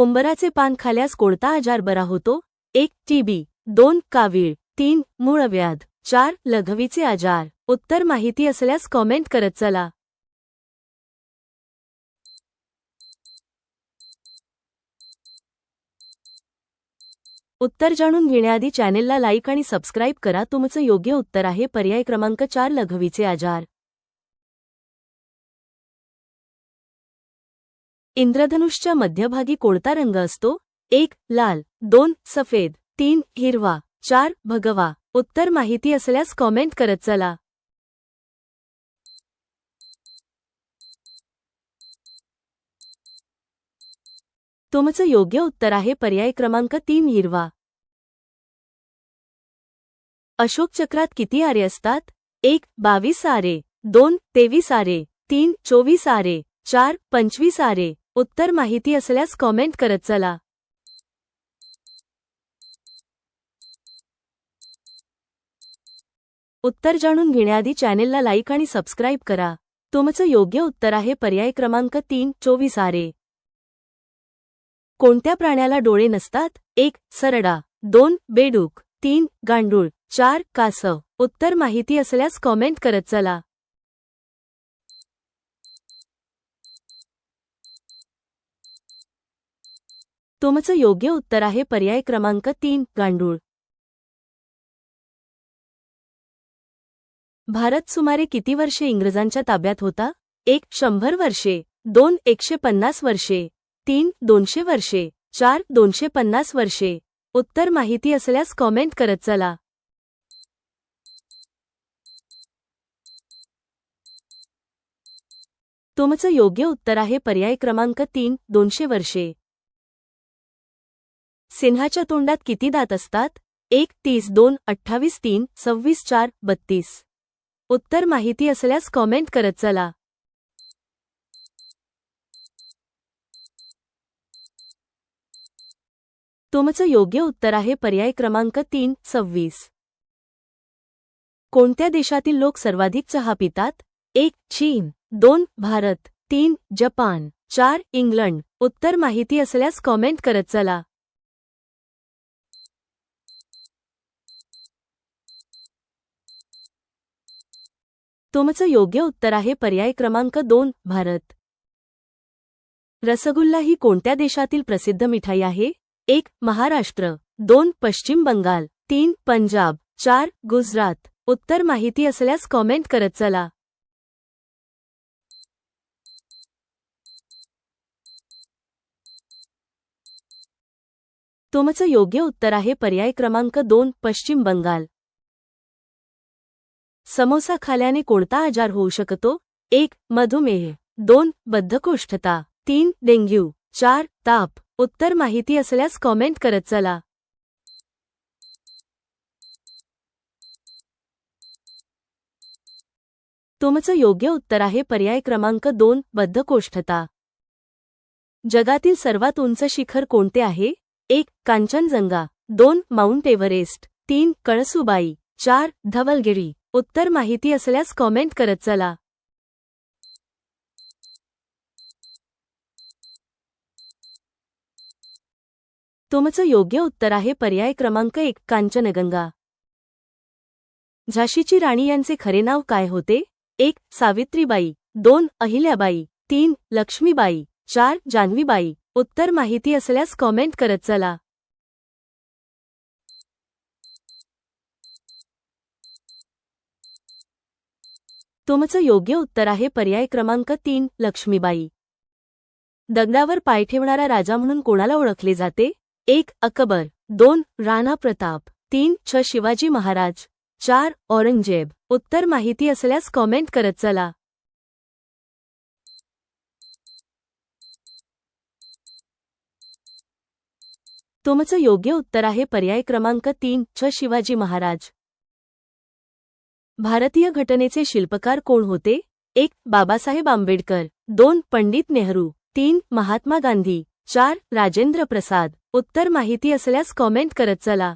उंबराचे पान खाल्यास कोणता आजार बरा होतो? एक टीबी दोन कावीळ. तीन मूळव्याध चार लघवीचे आजार. उत्तर माहिती असल्यास कॉमेंट करत चला. उत्तर जाणून घेण्याआधी चॅनेलला लाईक आणि सबस्क्राईब करा. तुमचं योग्य उत्तर आहे. पर्याय क्रमांक चार लघवीचे आजार. इंद्रधनुषच्या मध्यभागी कोणता रंग असतो? एक लाल. दोन सफेद. तीन हिरवा. चार भगवा. उत्तर माहिती असल्यास कॉमेंट करत चला. तुमचं योग्य उत्तर आहे पर्याय क्रमांक तीन हिरवा. अशोक चक्रात किती आरे असतात? एक बावीस आरे. दोन तेवीस आरे. तीन चोवीस आरे. चार पंचवीस आरे. उत्तर माहिती असल्यास कॉमेंट करत चला. उत्तर जाणून घेण्याआधी चॅनेलला लाईक आणि सबस्क्राईब करा. तुमचं योग्य उत्तर आहे पर्याय क्रमांक तीन चोवीस आरे. कोणत्या प्राण्याला डोळे नसतात? एक सरडा. दोन बेडूक. तीन गांडूळ. चार कासव. उत्तर माहिती असल्यास कॉमेंट करत चला. तुमचं योग्य उत्तर आहे पर्याय क्रमांक तीन गांडूळ. भारत सुमारे किती वर्षे इंग्रजांच्या ताब्यात होता? एक शंभर वर्षे. दोन एकशे पन्नास वर्षे. तीन दोनशे वर्षे. चार दोनशे पन्नास वर्षे. उत्तर माहिती असल्यास कॉमेंट करत चला. तुमचं योग्य उत्तर आहे पर्याय क्रमांक तीन दोनशे वर्षे. सिन्हाच्या तोंडात किती दात असतात? एक तीस दोन अठ्ठावीस तीन सव्वीस चार बत्तीस. उत्तर माहिती असल्यास कॉमेंट करत चला. तुमचं योग्य उत्तर आहे पर्याय क्रमांक तीन सव्वीस. कोणत्या देशातील लोक सर्वाधिक चहा पितात? एक चीन. दोन भारत. तीन जपान. चार इंग्लंड. उत्तर माहिती असल्यास कॉमेंट करत चला. तुमचं योग्य उत्तर आहे पर्याय क्रमांक दोन भारत. रसगुल्ला ही कोणत्या देशातील प्रसिद्ध मिठाई आहे? एक महाराष्ट्र. दोन पश्चिम बंगाल. तीन पंजाब. चार गुजरात. उत्तर माहिती असल्यास कॉमेंट करत चला. तुमचं योग्य उत्तर आहे पर्याय क्रमांक दोन पश्चिम बंगाल. समोसा खाल्याने कोणता आजार होऊ शकतो? एक मधुमेह. दोन बद्धकोष्ठता. तीन डेंग्यू. चार ताप. उत्तर माहिती असल्यास कॉमेंट करत चला. तुमचं योग्य उत्तर आहे पर्याय क्रमांक दोन बद्धकोष्ठता. जगातील सर्वात उंच शिखर कोणते आहे? एक कांचनजंगा. दोन माउंट एव्हरेस्ट. तीन कळसुबाई. चार धवलगिरी. उत्तर माहिती असल्यास कॉमेंट करत चला. तुमचं योग्य उत्तर आहे पर्याय क्रमांक एक कांचनगंगा. झाशीची राणी यांचे खरे नाव काय होते? एक सावित्रीबाई दोन अहिल्याबाई तीन लक्ष्मीबाई चार जान्हवीबाई उत्तर माहिती असल्यास कॉमेंट करत चला. तुमचं योग्य उत्तर आहे पर्याय क्रमांक तीन लक्ष्मीबाई. दगडावर पाय ठेवणारा राजा म्हणून कोणाला ओळखले जाते? एक अकबर. दोन राणा प्रताप. तीन छ शिवाजी महाराज. चार औरंगजेब. उत्तर माहिती असल्यास कॉमेंट करत चला. तुमचं योग्य उत्तर आहे पर्याय क्रमांक तीन छ शिवाजी महाराज. भारतीय घटनेचे शिल्पकार कोण होते? एक बाबासाहेब आंबेडकर. दोन पंडित नेहरू. तीन महात्मा गांधी. चार राजेंद्र प्रसाद. उत्तर माहिती असल्यास कॉमेंट करत चला.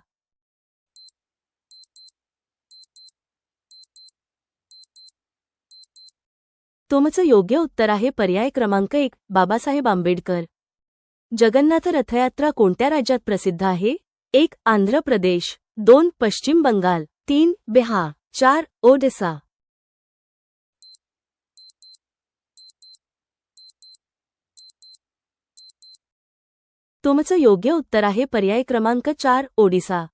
तुमचं योग्य उत्तर आहे पर्याय क्रमांक एक बाबासाहेब आंबेडकर. जगन्नाथ रथयात्रा कोणत्या राज्यात प्रसिद्ध आहे? एक आंध्र प्रदेश. दोन पश्चिम बंगाल. तीन बिहार. चार ओडिसा. तुमचं योग्य उत्तर आहे पर्याय क्रमांक चार ओडिसा.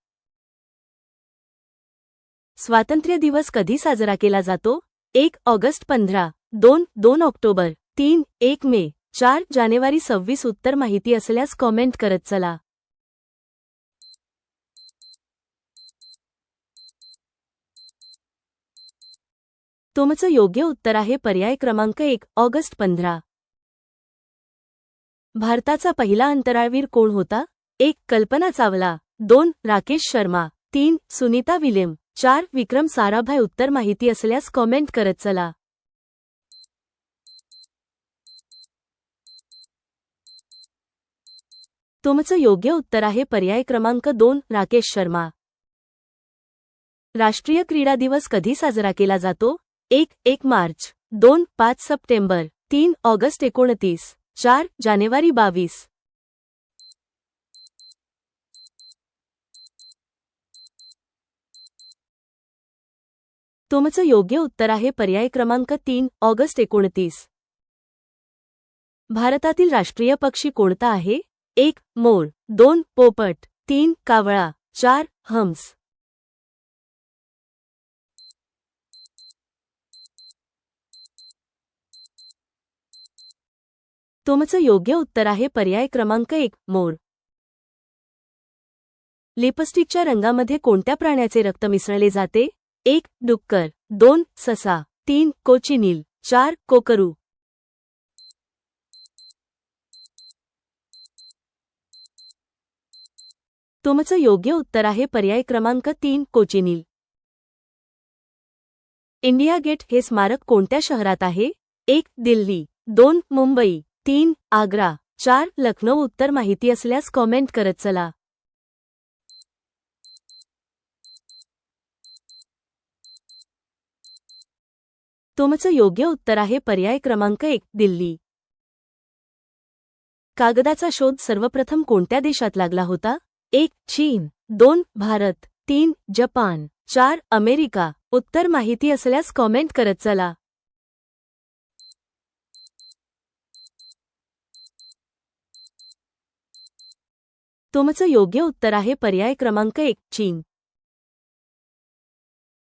स्वातंत्र्य दिवस कधी साजरा केला जातो? एक ऑगस्ट पंधरा दोन दोन ऑक्टोबर तीन एक मे चार जानेवारी सव्वीस उत्तर माहिती असल्यास कॉमेंट करत चला. तुमचं योग्य उत्तर आहे पर्याय क्रमांक एक ऑगस्ट पंधरा. भारताचा पहिला अंतराळवीर कोण होता? एक कल्पना चावला. दोन राकेश शर्मा. तीन सुनीता विलेम चार विक्रम साराभाई. उत्तर माहिती असल्यास कॉमेंट करत चला. तुमचं योग्य उत्तर आहे पर्याय क्रमांक दोन राकेश शर्मा. राष्ट्रीय क्रीडा दिवस कधी साजरा केला जातो? एक एक मार्च दोन पाच सप्टेंबर तीन ऑगस्ट एकोणतीस चार जानेवारी बावीस. तुमचं योग्य उत्तर आहे पर्याय क्रमांक तीन ऑगस्ट एकोणतीस. भारतातील राष्ट्रीय पक्षी कोणता आहे? एक मोर दोन पोपट तीन कावळा चार हम्स तुमचं योग्य उत्तर आहे पर्याय क्रमांक एक मोर. लिपस्टिकच्या रंगामध्ये कोणत्या प्राण्याचे रक्त मिसळले जाते? एक डुक्कर. दोन ससा. तीन कोचिनील. चार कोकरू. तुमचं योग्य उत्तर आहे पर्याय क्रमांक तीन कोचिनील. इंडिया गेट हे स्मारक कोणत्या शहरात आहे? एक दिल्ली. दोन मुंबई. तीन आग्रा. चार लखनौ. उत्तर माहिती असल्यास कॉमेंट करत चला. तुमचं योग्य उत्तर आहे पर्याय क्रमांक एक दिल्ली. कागदाचा शोध सर्वप्रथम कोणत्या देशात लागला होता? एक चीन. दोन भारत. तीन जपान. चार अमेरिका. उत्तर माहिती असल्यास कॉमेंट करत चला. तुमचं योग्य उत्तर आहे पर्याय क्रमांक एक चीन.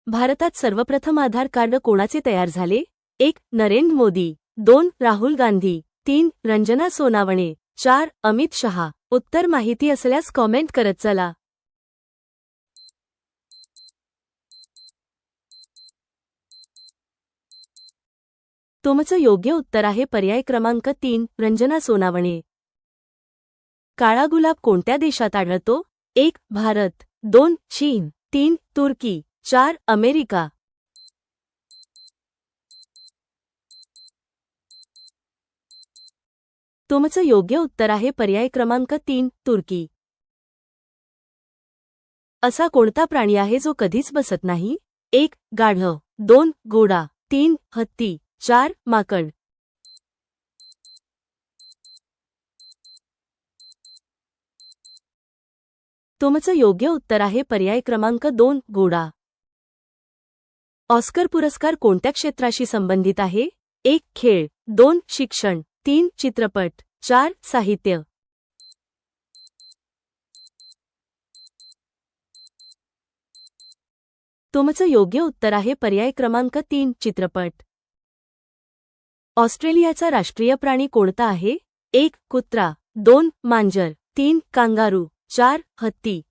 भारतात सर्वप्रथम आधार कार्ड कोणाचे तयार झाले? एक नरेंद्र मोदी. दोन राहुल गांधी. तीन रंजना सोनावणे. चार अमित शहा. उत्तर माहिती असल्यास कॉमेंट करत चला. तुमचं योग्य उत्तर आहे पर्याय क्रमांक तीन रंजना सोनावणे. काळा गुलाब कोणत्या देशात आढळतो? एक भारत. दोन चीन. तीन तुर्की. चार अमेरिका. तुमचं योग्य उत्तर आहे पर्याय क्रमांक तीन तुर्की. असा कोणता प्राणी आहे जो कधीच बसत नाही? एक गाढव. दोन घोडा. तीन हत्ती. चार माकड. तुमचं योग्य उत्तर आहे पर्याय क्रमांक दोन घोडा ऑस्कर पुरस्कार कोणत्या क्षेत्राशी संबंधित आहे? एक खेळ. दोन शिक्षण. तीन चित्रपट. चार साहित्य. तुमचं योग्य उत्तर आहे पर्याय क्रमांक तीन चित्रपट. ऑस्ट्रेलियाचा राष्ट्रीय प्राणी कोणता आहे? एक कुत्रा. दोन मांजर. तीन कांगारू. चार हत्ती.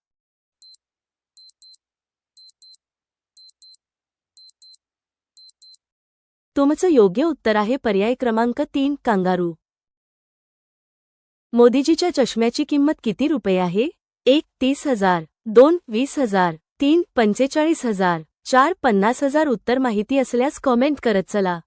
तुमचं योग्य उत्तर आहे पर्याय क्रमांक तीन कांगारू. मोदीजीच्या चष्म्याची किंमत किती रुपये आहे? एक तीस हजार दोन वीस हजार तीन पंचेचाळीस हजार चार पन्नास हजार उत्तर माहिती असल्यास कॉमेंट करत चला.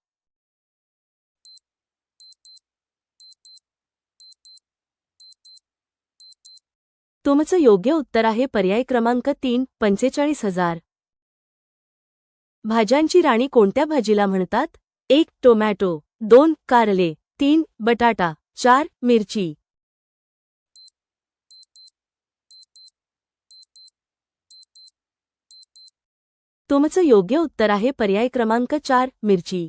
तुमचं योग्य उत्तर आहे पर्याय क्रमांक तीन पंचेचाळीस हजार. भाज्यांची राणी कोणत्या भाजीला म्हणतात? एक टोमॅटो. दोन कारले. तीन बटाटा. चार मिरची. तुमचं योग्य उत्तर आहे पर्याय क्रमांक चार मिरची.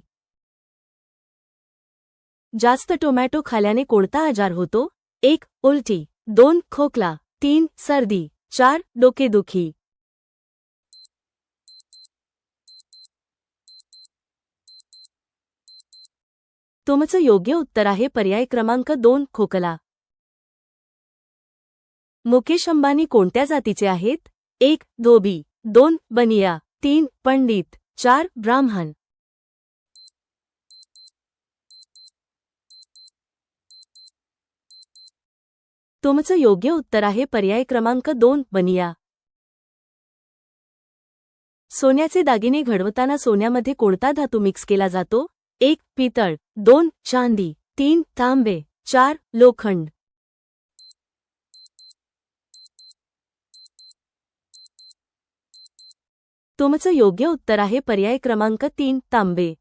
जास्त टोमॅटो खाल्याने कोणता आजार होतो? एक उलटी. दोन खोकला. तीन सर्दी चार डोकेदुखी तुमचं योग्य उत्तर आहे पर्याय क्रमांक दोन खोकला. मुकेश अंबानी कोणत्या जातीचे आहेत? एक धोबी. दोन बनिया. तीन पंडित. चार ब्राह्मण. तुमचं योग्य उत्तर आहे पर्याय क्रमांक दोन बनिया. सोन्याचे दागिने घडवताना सोन्यामध्ये कोणता धातू मिक्स केला जातो? एक पितळ. दोन चांदी. तीन तांबे. चार लोखंड. तुमचं योग्य उत्तर आहे पर्याय क्रमांक तीन तांबे.